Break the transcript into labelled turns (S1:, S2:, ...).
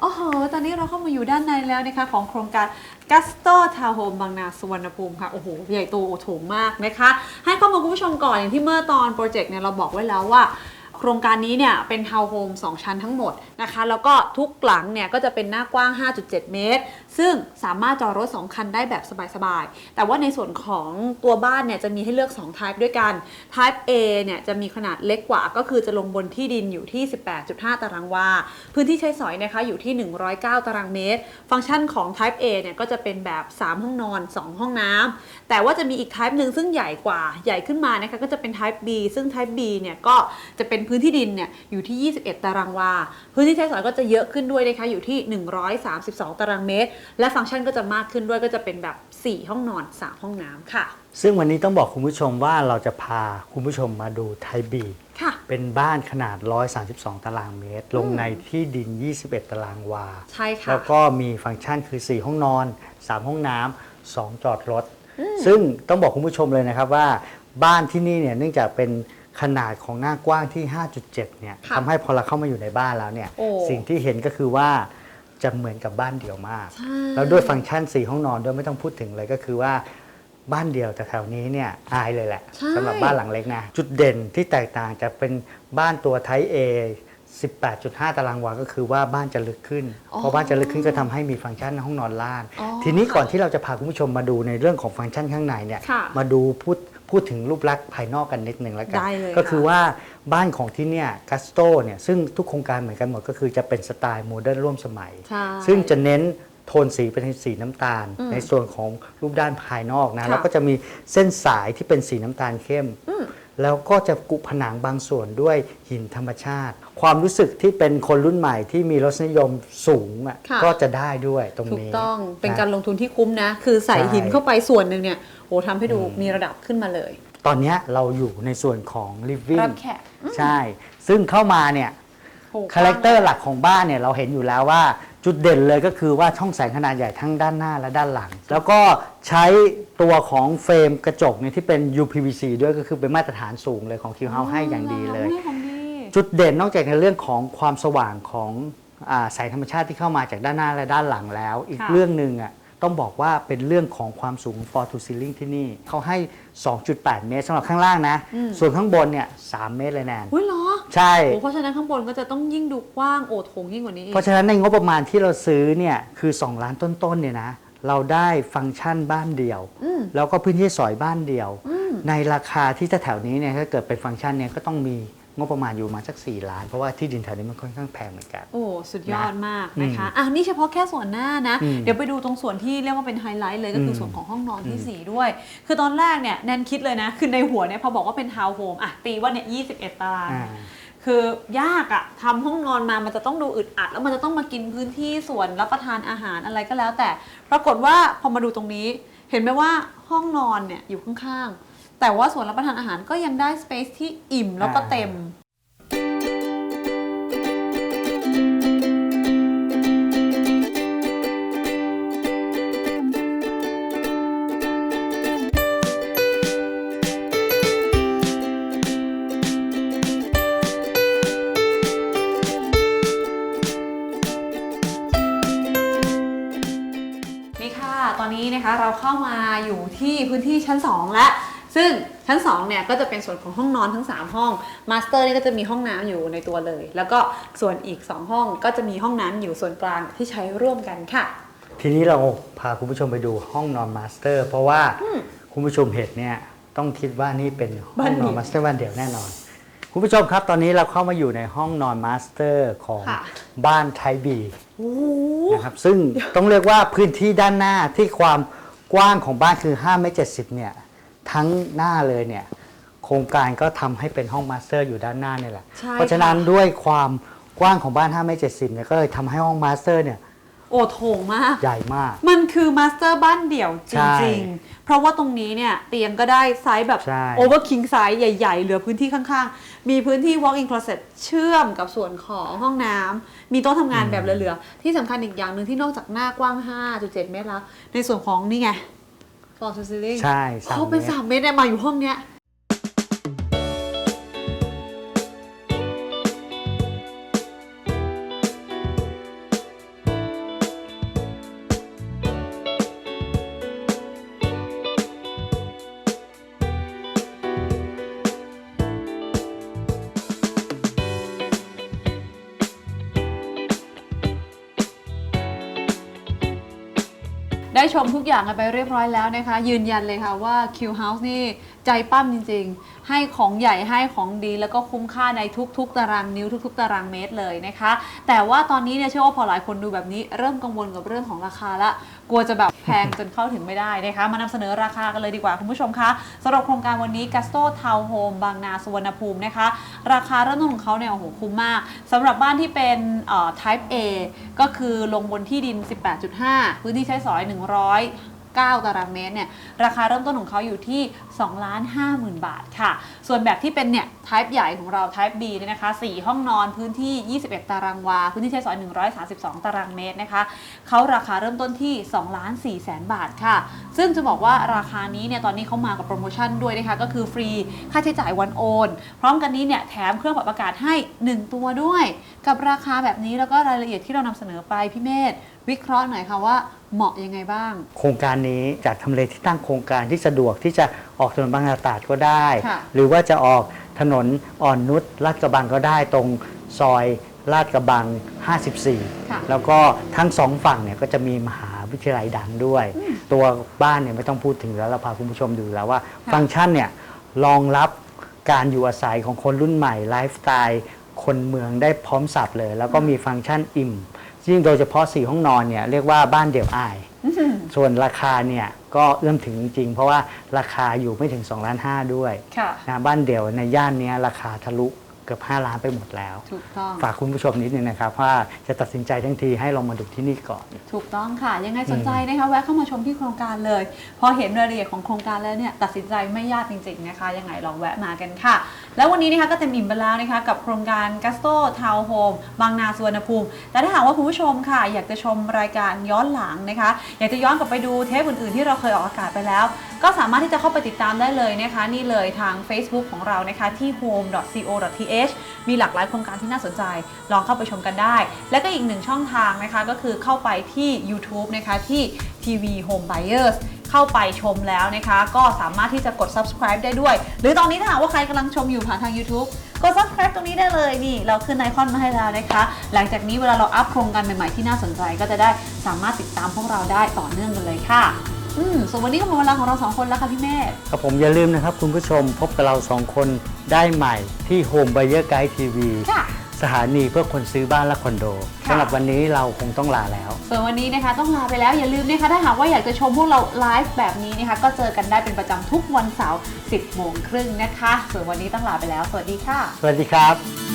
S1: โอ้โห ตอนนี้เราเข้ามาอยู่ด้านในแล้วนะคะของโครงการ Gusto Town Home บางนาสุวรรณภูมิค่ะ โอ้โห ใหญ่โตโอโถงมากนะคะ ให้ข้อมูลคุณผู้ชมก่อนอย่างที่เมื่อตอนโปรเจกต์เนี่ยเราบอกไว้แล้วว่า โครงการนี้เนี่ยเป็นทาวน์โฮม2ชั้นทั้งหมดนะคะ แล้วก็ทุกหลังเนี่ยก็จะเป็นหน้ากว้าง 5.7 เมตร ซึ่งสามารถจอดรถ 2 คันได้แบบสบายๆ แต่ว่าในส่วนของตัวบ้านเนี่ยจะมีให้เลือก2 type ด้วยกัน type A เนี่ยจะมีขนาดเล็กกว่าก็คือจะลงบนที่ดินอยู่ที่ 18.5 ตารางวา พื้นที่ใช้สอยนะคะอยู่ที่ 109 ตารางเมตร ฟังก์ชันของ type A เนี่ยก็จะเป็นแบบ 3 ห้องนอน 2 ห้องน้ำแต่ว่าจะมีอีก type หนึ่งซึ่งใหญ่กว่าใหญ่ขึ้นมานะคะก็จะเป็น type B ซึ่ง type B เนี่ยก็จะเป็นพื้นที่ดินเนี่ยอยู่ที่ 21 ตารางวา พื้นที่ใช้สอยก็จะเยอะขึ้นด้วยนะคะอยู่ที่ 132 ตารางเมตร และฟังก์ชันก็จะมากขึ้นด้วยก็จะเป็นแบบ 4 ห้องนอน 3 ห้องน้ำค่ะ
S2: ซึ่งวันนี้ต้องบอกคุณผู้ชมว่าเราจะพาคุณผู้ชมมาดูไทยบี
S1: ค่ะ
S2: เป็นบ้านขนาด 132 ตารางเมตร ลงในที่ดิน 21 ตารางวา
S1: ใช่ค่ะ
S2: แล้วก็มีฟังก์ชันคือ 4 ห้องนอน 3 ห้องน้ำ2จอดรถ ซึ่งต้องบอกคุณผู้ชมเลยนะครับว่าบ้านที่นี่เนี่ยเนื่องจากเป็น ขนาดของหน้ากว้างที่ 5.7 เนี่ย
S1: ค่ะ
S2: ทำให้พอเราเข้ามาอยู่ในบ้านแล้วเนี่ย
S1: โอ้
S2: สิ่งที่เห็นก็คือว่าจะเหมือนกับบ้านเดี่ยวมาก
S1: ใช่
S2: แล้วด้วยฟังก์ชัน 4 ห้องนอนด้วยไม่ต้องพูดถึงเลยก็คือว่าบ้านเดี่ยวแต่แถวนี้เนี่ยอายเลยแหละ
S1: ใช่
S2: สำหรับบ้านหลังเล็กนะ จุดเด่นที่แตกต่างจากเป็นบ้านตัวไทย A 18.5 ตารางวาก็คือว่าบ้านจะลึกขึ้น
S1: อ๋อ
S2: เพราะบ้านจะลึกขึ้นก็ทำให้มีฟังก์ชันห้องนอนล่าง
S1: อ๋อ
S2: ทีนี้ก่อนที่เราจะพาคุณผู้ชมมาดูในเรื่องของฟังก์ชันข้างในเนี่ย
S1: ค่ะ
S2: มาดูพูด พูดถึงรูปลักษณ์ภายนอกกันนิดหนึ่งแล้วกั
S1: ได้เลย
S2: ก็คือ
S1: ค่ะ
S2: ว่าบ้านของที่เนี่ยกัสโตเนี่ยซึ่งทุกโครงการเหมือนกันหมดก็คือจะเป็นสไตล์โมเดิร์นร่วมสมัย
S1: ใช่
S2: ซึ่งจะเน้นโทนสีเป็นสีน้ำตาล
S1: อืม
S2: ในส่วนของรูปด้านภายนอกนะ
S1: ค่ะ
S2: แล้วก็จะมีเส้นสายที่เป็นสีน้ำตาลเข้ม
S1: อืม
S2: แล้วก็จะกุผนังบางส่วนด้วยหินธรรมชาติ ความรู้สึกที่เป็นคนรุ่นใหม่ที่มีรสนิยมสูงอะ
S1: ค่ะ
S2: ก็จะได้ด้วยตรง
S1: ถูก
S2: นี้
S1: ต้องเป็นะการลงทุนที่คุ้มนะ คือใส่
S2: ใช่
S1: หินเข้าไปส่วนหนึ่งเนี่ยโอ้ทำให้ดู
S2: อืม
S1: มีระดับขึ้นมาเลย
S2: ตอนเนี้ยเราอยู่ในส่วนของ living
S1: รับแขก
S2: ใช่ ซึ่งเข้ามาเนี่ย
S1: โอ้
S2: คาแรคเตอร์หลักของบ้านเนี่ยเราเห็นอยู่แล้วว่า จุดเด่นเลยก็คือว่าช่องแสงขนาดใหญ่ทั้งด้านหน้าและด้านหลัง แล้วก็ใช้ตัวของเฟรมกระจกเนี่ยที่เป็น UPVC ด้วยก็คือเป็นมาตรฐานสูงเลยของ Q House ให้อย่างดีเลย
S1: ของดี
S2: จุดเด่นนอกจากในเรื่องของความสว่างของอาแสงธรรมชาติที่เข้ามาจากด้านหน้าและด้านหลังแล้ว อีก
S1: ค่ะ
S2: เรื่องหนึ่งอะต้องบอกว่าเป็นเรื่องของความสูง floor to ceiling ที่นี่เขาให้ 2.8 เมตรสำหรับข้างล่างนะ ส่วนข้างบนเนี่ย3เมตรเลยแนน
S1: อุ้ยเหรอ
S2: ใช่
S1: โอ้เพราะฉะนั้นข้างบนก็จะต้องยิ่งดูกว้างโอโถงยิ่งกว่านี้อีก
S2: เพราะฉะนั้นในงบประมาณที่เราซื้อเนี่ยคือ 2 ล้านต้นๆเนี่ยนะเราได้ฟังก์ชันบ้านเดียว
S1: อืม
S2: แล้วก็พื้นที่สอยบ้านเดียว
S1: อืม
S2: ในราคาที่ถ้าแถวนี้เนี่ยถ้าเกิดเป็นฟังก์ชันเนี่ยก็ต้องมีงบประมาณอยู่ประมาณสัก 4 ล้าน เพราะว่าที่ดินแถวนี้มันค่อนข้างแพงเหมือนกัน
S1: โอ้ สุดยอด
S2: นะ
S1: มากนะคะอะนี่เฉพาะแค่ส่วนหน้านะ
S2: อืม
S1: เดี๋ยวไปดูตรงส่วนที่เรียกว่าเป็นไฮไลท์เลยก็คืออ
S2: ม
S1: ส่วนของห้องนอนที่ 4 ด้วย คือตอนแรกเนี่ยแนนคิดเลยนะ คือในหัวเนี่ยพอบอกว่าเป็นทาวน์โฮมอะตีว่าเนี่ย21 ตาราง
S2: อ่า
S1: คือยากอะทำห้องนอนมามันจะต้องดูอึดอัด แล้วมันจะต้องมากินพื้นที่ส่วนรับประทานอาหารอะไรก็แล้ว แต่ปรากฏว่าพอมาดูตรงนี้ เห็นไหมว่าห้องนอนเนี่ยอยู่ข้างๆแต่ว่าส่วนรับประทานอาหารก็ยังได้สเปซที่อิ่มแล้วก็เต็ม นี่ค่ะ ตอนนี้นะคะเราเข้ามาอยู่ที่พื้นที่ชั้น 2 แล้ว ซึ่งชั้น2เนี่ยก็จะเป็นส่วนของห้องนอนทั้ง 3 ห้อง มาสเตอร์นี่ก็จะมีห้องน้ำอยู่ในตัวเลย แล้วก็ส่วนอีก 2 ห้องก็จะมีห้องน้ำอยู่ส่วนกลางที่ใช้ร่วมกันค่ะ
S2: ทีนี้เราพาคุณผู้ชมไปดูห้องนอนมาสเตอร์เพราะว่าคุณผู้ชมเห็นเนี่ยต้องคิดว่านี่เป็นห้องนอนมาสเตอร์บ้านเดี่ยวแน่นอน คุณผู้ชมครับตอนนี้เราเข้ามาอยู่ในห้องนอนมาสเตอร์ของ
S1: ค่ะ
S2: บ้านไทยบี
S1: โอ้
S2: นะครับซึ่งต้องเรียกว่าพื้นที่ด้านหน้าที่ความกว้างของบ้านคือ5เมตร70เนี่ยทั้งหน้าเลยเนี่ยโครงการก็ทำให้เป็นห้องมาสเตอร์อยู่ด้านหน้าเนี่ยแหละ
S1: ใช่
S2: เพราะฉะนั้น
S1: ค่
S2: ด้วยความกว้างของบ้าน5เมตร70เนี่ยก็เลยทำให้ห้องมาสเตอร์เนี่ย
S1: โอ้โถงมาก
S2: ใหญ่มาก
S1: มันคือมาสเตอร์บ้านเดี่ยวจ
S2: ใช่
S1: ริงๆ เพราะว่าตรงนี้เนี่ยเตียงก็ได้ไซส์แบบ
S2: ใช่
S1: โอเวอร์คิงไซส์ใหญ่ๆ เหลือพื้นที่ข้างๆ มีพื้นที่ walk-in closet เชื่อมกับส่วนของห้องน้ำ มีโต๊ะทำงานแบบเหลือๆ ที่สำคัญอีกอย่างหนึ่งที่นอกจากหน้ากว้าง 5.7 เมตรแล้ว ในส่วนของนี่ไง floor to ceiling
S2: ใช่สาม
S1: เขาเป็น
S2: เมตร
S1: 3 เมตรเนี่ยมาอยู่ห้องเนี้ย ได้ชมทุกอย่างกันไปเรียบร้อยแล้วนะคะ ยืนยันเลยค่ะว่า Q House นี่ใจปั้มจริง ๆ ให้ของใหญ่ให้ของดีแล้วก็คุ้มค่าในทุกๆ ตารางนิ้วทุก ๆ ตารางเมตรเลยนะคะ แต่ว่าตอนนี้เนี่ยเชื่อว่าพอหลายคนดูแบบนี้เริ่มกังวลกับเรื่องของราคาละกลัวจะแบบแพงจนเข้าถึงไม่ได้นะคะ มานำเสนอราคากันเลยดีกว่าคุณผู้ชมคะสำหรับโครงการวันนี้ Gasto Town Home บางนาสุวรรณภูมินะคะ ราคาเริ่มต้นของเขาเนี่ยโอ้โหคุ้มมากสำหรับบ้านที่เป็นเอ่อ Type A ก็คือลงบนที่ดิน 18.5 พื้นที่ใช้สอย 100 9 ตารางเมตรเนี่ยราคาเริ่มต้นของเขาอยู่ที่2ล้าน5หมื่นบาทค่ะ ส่วนแบบที่เป็นเนี่ย type ใหญ่ของเรา type B เนี่ยนะคะ 4 ห้องนอนพื้นที่ 21 ตารางวา พื้นที่ใช้สอย 132 ตารางเมตรนะคะเขาราคาเริ่มต้นที่2ล้าน4แสนบาทค่ะ ซึ่งจะบอกว่าราคานี้เนี่ยตอนนี้เขามากับโปรโมชั่นด้วยนะคะก็คือฟรีค่าใช้จ่ายวันโอน พร้อมกันนี้เนี่ยแถมเครื่องปรับอากาศให้ 1 ตัวด้วย กับราคาแบบนี้แล้วก็รายละเอียดที่เรานำเสนอไปพี่เมธวิเคราะห์หน่อยค่ะว่า เหมาะยังไงบ้าง
S2: โครงการนี้จากทำเลที่ตั้งโครงการที่สะดวกที่จะออกถนนบางนาตราดก็ได้
S1: ค่ะ
S2: หรือว่าจะออกถนนอ่อนนุชลาดกระบังก็ได้ตรงซอยลาดกระบัง54
S1: ค่ะ
S2: แล้วก็ทั้งสองฝั่งเนี่ยก็จะมีมหาวิทยาลัยดังด้วย ตัวบ้านเนี่ยไม่ต้องพูดถึงแล้วเราพาคุณผู้ชมดูแล้วว่า
S1: ค่ะ
S2: ฟังก์ชันเนี่ยรองรับการอยู่อาศัยของคนรุ่นใหม่ไลฟ์สไตล์คนเมืองได้พร้อมสับเลย แล้วก็มีฟังก์ชันอิ่ม ซึ่งโดยเฉพาะ4ห้องนอนเนี่ยเรียกว่าบ้านเดี่ยวอาย
S1: อื้อหือ
S2: ส่วนราคาเนี่ยก็เอื้อมถึงจริงๆเพราะว่าราคาอยู่ไม่ถึง2ล้าน5ด้วย
S1: ค่ะ
S2: นะบ้านเดี่ยวในย่านเนี้ยราคาทะลุ เกือบ5ล้านไปหมดแล้ว
S1: ถูกต้อง
S2: ฝากคุณผู้ชมนิดนึงนะครับ ว่าจะตัดสินใจทั้งทีให้ลองมาดูที่นี่ก่อน
S1: ถูกต้องค่ะ ยังไงสนใจนะคะแวะเข้ามาชมที่โครงการเลย พอเห็นรายละเอียดของโครงการแล้วเนี่ยตัดสินใจไม่ยากจริง ๆนะคะ ยังไงลองแวะมากันค่ะ แล้ววันนี้นะคะก็เต็มอิ่มไปแล้วนะคะกับโครงการ Gasto Town Home บางนาสุวรรณภูมิแต่ถ้าหากว่าคุณผู้ชมค่ะ อยากจะชมรายการย้อนหลังนะคะ อยากจะย้อนกลับไปดูเทปอื่นๆ ที่เราเคยออกอากาศไปแล้ว ก็สามารถที่จะเข้าไปติดตามได้เลยนะคะ นี่เลยทาง Facebook ของเรานะคะที่ home.co.th มีหลากหลายโครงการที่น่าสนใจ ลองเข้าไปชมกันได้ และก็อีกหนึ่งช่องทางนะคะก็คือเข้าไปที่ YouTube นะคะที่ TV Home Buyers เข้าไปชมแล้วนะคะ ก็สามารถที่จะกด subscribe ได้ด้วย หรือตอนนี้ถ้าหากว่าใครกำลังชมอยู่ผ่านทาง YouTube กด subscribe ตรงนี้ได้เลยนี่ เราขึ้นไอคอนมาให้แล้วนะคะ หลังจากนี้เวลาเราอัพโครงการใหม่ๆที่น่าสนใจ ก็จะได้สามารถติดตามพวกเราได้ต่อเนื่องกันเลยค่ะ อืมส่วนวันนี้ก็หมดเวลาของเราสองคนแล้วค่ะพี่เมธ
S2: ครับผมอย่าลืมนะครับ คุณผู้ชมพบกับเราสองคนได้ใหม่ที่ Home Buyer Guide TV
S1: ค่ะ
S2: สถานีเพื่อคนซื้อบ้านและคอนโด
S1: ค่ะ
S2: สำหรับวันนี้เราคงต้องลาแล้ว
S1: ส่วนวันนี้นะคะต้องลาไปแล้วอย่าลืมนะคะถ้าหากว่าอยากจะชมพวกเราไลฟ์แบบนี้นะคะก็เจอกันได้เป็นประจำทุกวันเสาร์10โมงครึ่งนะคะ ส่วนวันนี้ต้องลาไปแล้ว สวัสดีค่ะ
S2: สวัสดีครับ